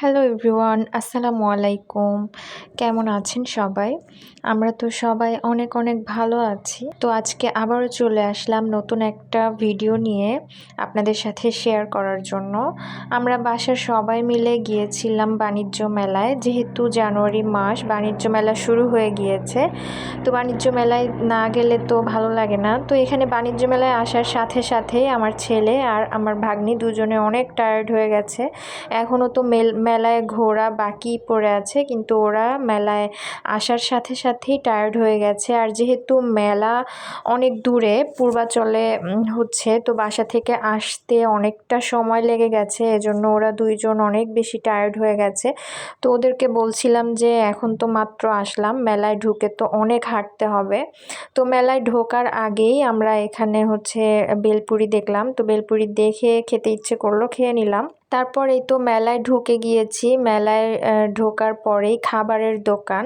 Hello everyone আসসালামু আলাইকুম কেমন আছেন সবাই? আমরা তো সবাই অনেক অনেক ভালো আছি। তো আজকে আবারও চলে আসলাম নতুন একটা ভিডিও নিয়ে আপনাদের সাথে শেয়ার করার জন্য। আমরা বাসার সবাই মিলে গিয়েছিলাম বাণিজ্য মেলায়। যেহেতু জানুয়ারি মাস, বাণিজ্য মেলা শুরু হয়ে গিয়েছে। তো বাণিজ্য মেলায় না গেলে তো ভালো লাগে না। তো এখানে বাণিজ্য মেলায় আসার সাথে সাথেই আমার ছেলে আর আমার ভাগ্নি দুজনে অনেক টায়ার্ড হয়ে গেছে। এখনও তো মেল মেলায় ঘোরা বাকি পড়ে আছে, কিন্তু ওরা মেলায় আসার সাথে সাথেই টায়ার্ড হয়ে গেছে। আর যেহেতু মেলা অনেক দূরে, পূর্বাচলে হচ্ছে, তো বাসা থেকে আসতে অনেকটা সময় লেগে গেছে, এজন্য ওরা দুইজন অনেক বেশি টায়ার্ড হয়ে গেছে। তো ওদেরকে বলছিলাম যে, এখন তো মাত্র আসলাম, মেলায় ঢুকে তো অনেক হাঁটতে হবে। তো মেলায় ঢোকার আগেই আমরা এখানে হচ্ছে বেলপুরি দেখলাম। তো বেলপুরি দেখে খেতে ইচ্ছে করল, খেয়ে নিলাম। তারপর এই তো মেলায় ঢুকে গিয়েছি। মেলায় ঢোকার পরেই খাবারের দোকান।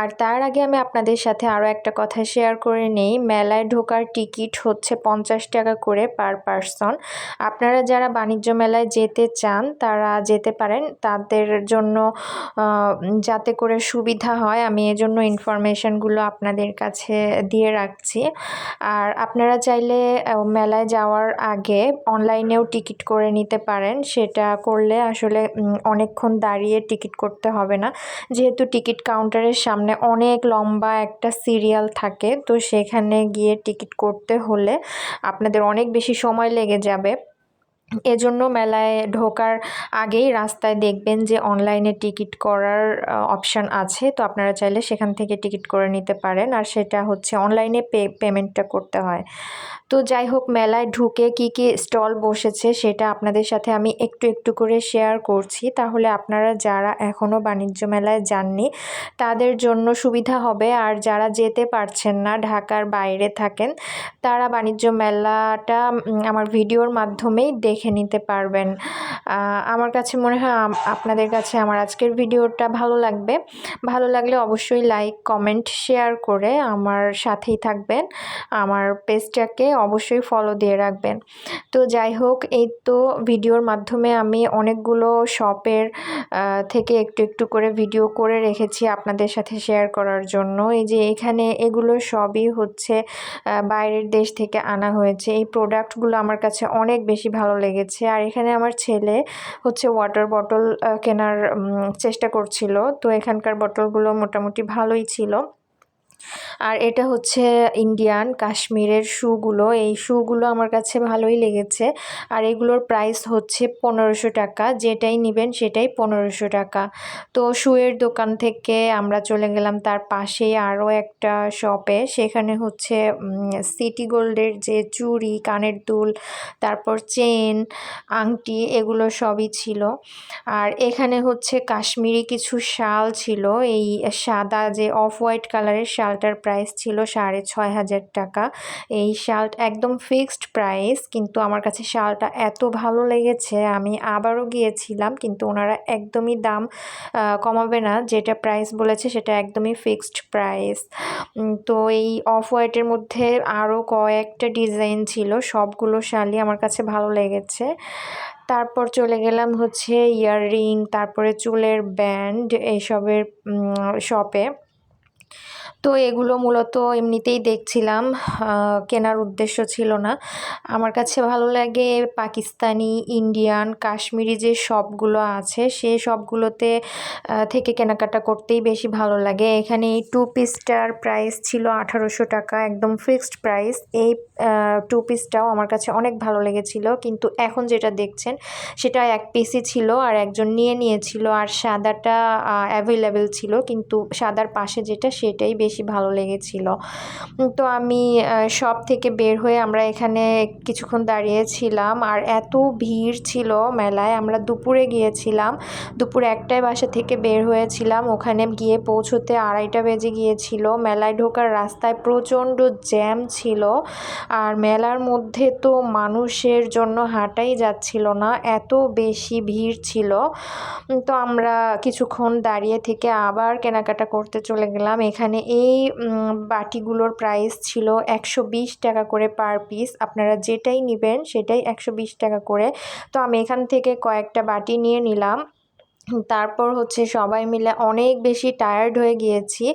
আর তার আগে আমি আপনাদের সাথে আরও একটা কথা শেয়ার করে নেই। মেলায় ঢোকার টিকিট হচ্ছে পঞ্চাশ টাকা করে পার পারসন আপনারা যারা বাণিজ্য মেলায় যেতে চান, তারা যেতে পারেন। তাদের জন্য যাতে করে সুবিধা হয়, আমি এজন্য ইনফরমেশানগুলো আপনাদের কাছে দিয়ে রাখছি। আর আপনারা চাইলে মেলায় যাওয়ার আগে অনলাইনেও টিকিট করে নিতে পারেন। সেটা এটা করলে আসলে অনেকক্ষণ দাঁড়িয়ে টিকিট করতে হবে না। যেহেতু টিকিট কাউন্টারের সামনে অনেক লম্বা একটা সিরিয়াল থাকে, তো সেখানে গিয়ে টিকিট করতে হলে আপনাদের অনেক বেশি সময় লেগে যাবে। এজন্য মেলায় ঢোকার আগেই রাস্তায় দেখবেন যে অনলাইনে টিকিট করার অপশান আছে। তো আপনারা চাইলে সেখান থেকে টিকিট করে নিতে পারেন। আর সেটা হচ্ছে অনলাইনে পে পেমেন্টটা করতে হয়। তো যাই হোক, মেলায় ঢুকে কি কি স্টল বসেছে সেটা আপনাদের সাথে আমি একটু একটু করে শেয়ার করছি। তাহলে আপনারা যারা এখনও বাণিজ্য মেলায় যাননি, তাদের জন্য সুবিধা হবে। আর যারা যেতে পারছেন না, ঢাকার বাইরে থাকেন, তারা বাণিজ্য মেলাটা আমার ভিডিওর মাধ্যমেই দেখে নিতে পারবেন। আমার কাছে মনে হয় আপনাদের কাছে আমার আজকের ভিডিওটা ভালো লাগবে। ভালো লাগলে অবশ্যই লাইক, কমেন্ট, শেয়ার করে আমার সাথেই থাকবেন। আমার পেজটাকে অবশ্যই ফলো দিয়ে রাখবেন। তো যাই হোক, এই তো ভিডিওর মাধ্যমে আমি অনেকগুলো শপের থেকে একটু একটু করে ভিডিও করে রেখেছি আপনাদের সাথে শেয়ার করার জন্য। এই যে এখানে এগুলো সবই হচ্ছে বাইরের দেশ থেকে আনা হয়েছে। এই প্রোডাক্টগুলো আমার কাছে অনেক বেশি ভালো লেগেছে। আর এখানে আমার ছেলে হচ্ছে ওয়াটার বটল কেনার চেষ্টা করছিল। তো এখানকার বটলগুলো মোটামুটি ভালোই ছিল। আর এটা হচ্ছে ইন্ডিয়ান কাশ্মীরের শুগুলো এই শুগুলো আমার কাছে ভালোই লেগেছে। আর এগুলোর প্রাইস হচ্ছে পনেরোশো টাকা। যেটাই নেবেন সেটাই পনেরোশো টাকা। তো শুয়ের দোকান থেকে আমরা চলে গেলাম তার পাশেই আরও একটা শপে সেখানে হচ্ছে সিটি গোল্ডের যে চুড়ি, কানের দুল, তারপর চেন আংটি, এগুলো সবই ছিল। আর এখানে হচ্ছে কাশ্মীরি কিছু শাল ছিল। এই সাদা যে অফ হোয়াইট কালারের শালটার প্রাইস ছিল সাড়ে ছয় হাজার টাকা। এই শার্ট একদম ফিক্সড প্রাইস কিন্তু আমার কাছে শালটা এত ভালো লেগেছে, আমি আবারও গিয়েছিলাম, কিন্তু ওনারা একদমই দাম কমাবে না, যেটা প্রাইস বলেছে সেটা একদমই ফিক্সড প্রাইস তো এই অফ হোয়াইটের মধ্যে আরও কয়েকটা ডিজাইন ছিল, সবগুলো শালই আমার কাছে ভালো লেগেছে। তারপর চলে গেলাম হচ্ছে ইয়াররিং তারপরে চুলের ব্যান্ড এইসবের শপে তো এগুলো মূলত এমনিতেই দেখছিলাম কেনার উদ্দেশ্য ছিল না। আমার কাছে ভালো লাগে পাকিস্তানি, ইন্ডিয়ান, কাশ্মীরি যে শপগুলো আছে, সে সবগুলোতে থেকে কেনাকাটা করতেই বেশি ভালো লাগে। এখানে এই টু পিসটার প্রাইস ছিল আঠারোশো টাকা, একদম ফিক্সড প্রাইস এই টু পিসটাও আমার কাছে অনেক ভালো লেগেছিল, কিন্তু এখন যেটা দেখছেন, সেটা এক পিসই ছিল আর একজন নিয়ে নিয়েছিল আর সাদাটা অ্যাভেলেবেল ছিল, কিন্তু সাদার পাশে যেটা, সেটাই বেশি ভালো লেগেছিল। তো আমি সব থেকে বের হয়ে আমরা এখানে কিছুক্ষণ দাঁড়িয়েছিলাম আর এত ভিড় ছিল মেলায়। আমরা দুপুরে গিয়েছিলাম, দুপুর একটায় বাসা থেকে বের হয়েছিলাম। ওখানে গিয়ে পৌঁছতে আড়াইটা বেজে গিয়েছিল। মেলায় ঢোকার রাস্তায় প্রচণ্ড জ্যাম ছিল আর মেলার মধ্যে তো মানুষের জন্য হাঁটাই যাচ্ছিল না, এত বেশি ভিড় ছিল। তো আমরা কিছুক্ষণ দাঁড়িয়ে থেকে আবার কেনাকাটা করতে চলে গেলাম। এখানে এই বাটিগুলোর প্রাইস ছিল একশো বিশ টাকা করে পার পিস আপনারা যেটাই নেবেন সেটাই একশো বিশ টাকা করে। তো আমি এখান থেকে কয়েকটা বাটি নিয়ে নিলাম। তারপর হচ্ছে সবাই মিলে অনেক বেশি টায়ার্ড হয়ে গিয়েছি।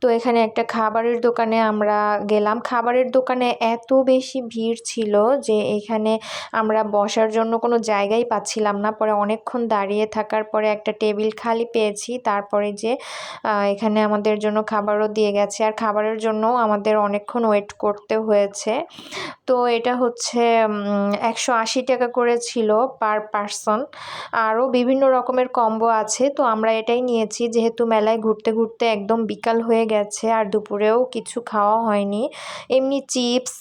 তো এখানে একটা খাবারের দোকানে আমরা গেলাম। খাবারের দোকানে এত বেশি ভিড় ছিল যে এখানে আমরা বসার জন্য কোনো জায়গাই পাচ্ছিলাম না। পরে অনেকক্ষণ দাঁড়িয়ে থাকার পরে একটা টেবিল খালি পেয়েছি। তারপরে যে এখানে আমাদের জন্য খাবারও দিয়ে গেছে। আর খাবারের জন্য আমাদের অনেকক্ষণ ওয়েট করতে হয়েছে। তো এটা হচ্ছে একশো আশি টাকা করে ছিল পার পারসন আরও বিভিন্ন রকমের কম্বো আছে, তো আমরা এটাই নিয়েছি। যেহেতু মেলায় ঘুরতে ঘুরতে একদম বিকাল হয়ে গেছে আর দুপুরেও কিছু খাওয়া হয়নি, এমনি চিপস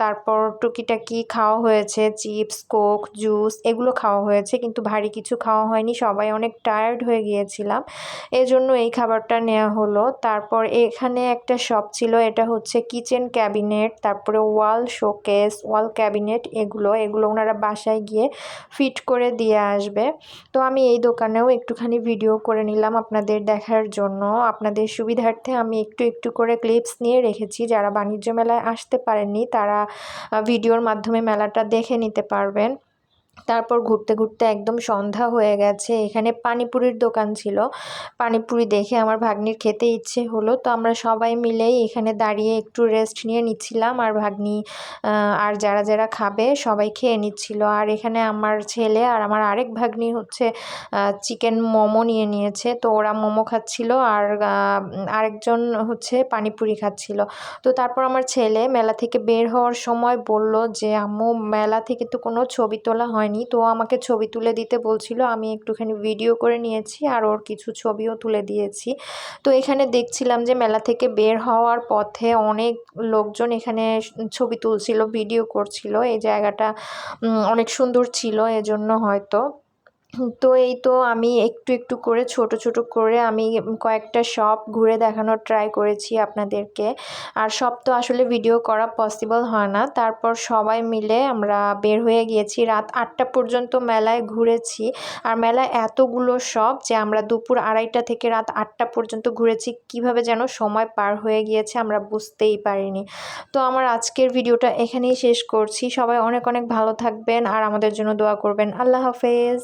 তারপর টুকিটাকি খাওয়া হয়েছে, চিপস, কোক, জুস এগুলো খাওয়া হয়েছে, কিন্তু ভারী কিছু খাওয়া হয়নি, সবাই অনেক টায়ার্ড হয়ে গিয়েছিলাম। এজন্য এই খাবারটা নেওয়া হলো। তারপর এখানে একটা শপ ছিল, এটা হচ্ছে কিচেন ক্যাবিনেট তারপরে ওয়াল শোকেস ওয়াল ক্যাবিনেট এগুলো এগুলো ওনারা বাসায় গিয়ে ফিট করে দিয়ে আসবে। তো আমি এই দোকানেও একটুখানি ভিডিও করে নিলাম আপনাদের দেখার জন্য। আপনাদের সুবিধার্থে আমি একটু একটু করে ক্লিপস নিয়ে রেখেছি। যারা বাণিজ্য মেলায় আসতে পারেননি, তারা ভিডিওর মাধ্যমে মেলাটা দেখে নিতে পারবেন। তারপর ঘুরতে ঘুরতে একদম সন্ধ্যা হয়ে গেছে। এখানে পানিপুরির দোকান ছিল। পানিপুরি দেখে আমার ভাগ্নির খেতে ইচ্ছে হলো। তো আমরা সবাই মিলেই এখানে দাঁড়িয়ে একটু রেস্ট নিয়ে নিচ্ছিলাম। আর ভাগ্নি আর যারা যারা খাবে সবাই খেয়ে নিচ্ছিল। আর এখানে আমার ছেলে আর আমার আরেক ভাগ্নি হচ্ছে চিকেন মোমো নিয়ে নিয়েছে। তো ওরা মোমো খাচ্ছিল আর আরেকজন হচ্ছে পানিপুরি খাচ্ছিল। তো তারপর আমার ছেলে মেলা থেকে বের হওয়ার সময় বলল যে, আম্মু, মেলা থেকে তো কোনো ছবি তোলা হয়নি হয়নি। তো আমাকে ছবি তুলে দিতে বলছিল, আমি একটুখানি ভিডিও করে নিয়েছি আর ওর কিছু ছবিও তুলে দিয়েছি। তো এখানে দেখছিলাম যে মেলা থেকে বের হওয়ার পথে অনেক লোকজন এখানে ছবি তুলছিল ভিডিও করছিল। এই জায়গাটা অনেক সুন্দর ছিল, এজন্য হয়তো। তো এই তো আমি একটু একটু করে, ছোট ছোট করে আমি কয়েকটা শপ ঘুরে দেখানোর ট্রাই করেছি আপনাদেরকে। আর সব তো আসলে ভিডিও করা পসিবল হয় না। তারপর সবাই মিলে আমরা বের হয়ে গিয়েছি। রাত আটটা পর্যন্ত মেলায় ঘুরেছি। আর মেলায় এতগুলো শপ যে আমরা দুপুর আড়াইটা থেকে রাত আটটা পর্যন্ত ঘুরেছি। কীভাবে যেন সময় পার হয়ে গিয়েছে আমরা বুঝতেই পারিনি। তো আমার আজকের ভিডিওটা এখানেই শেষ করছি। সবাই অনেক অনেক ভালো থাকবেন। আর আমাদের জন্য দোয়া করবেন। আল্লাহ হাফেজ।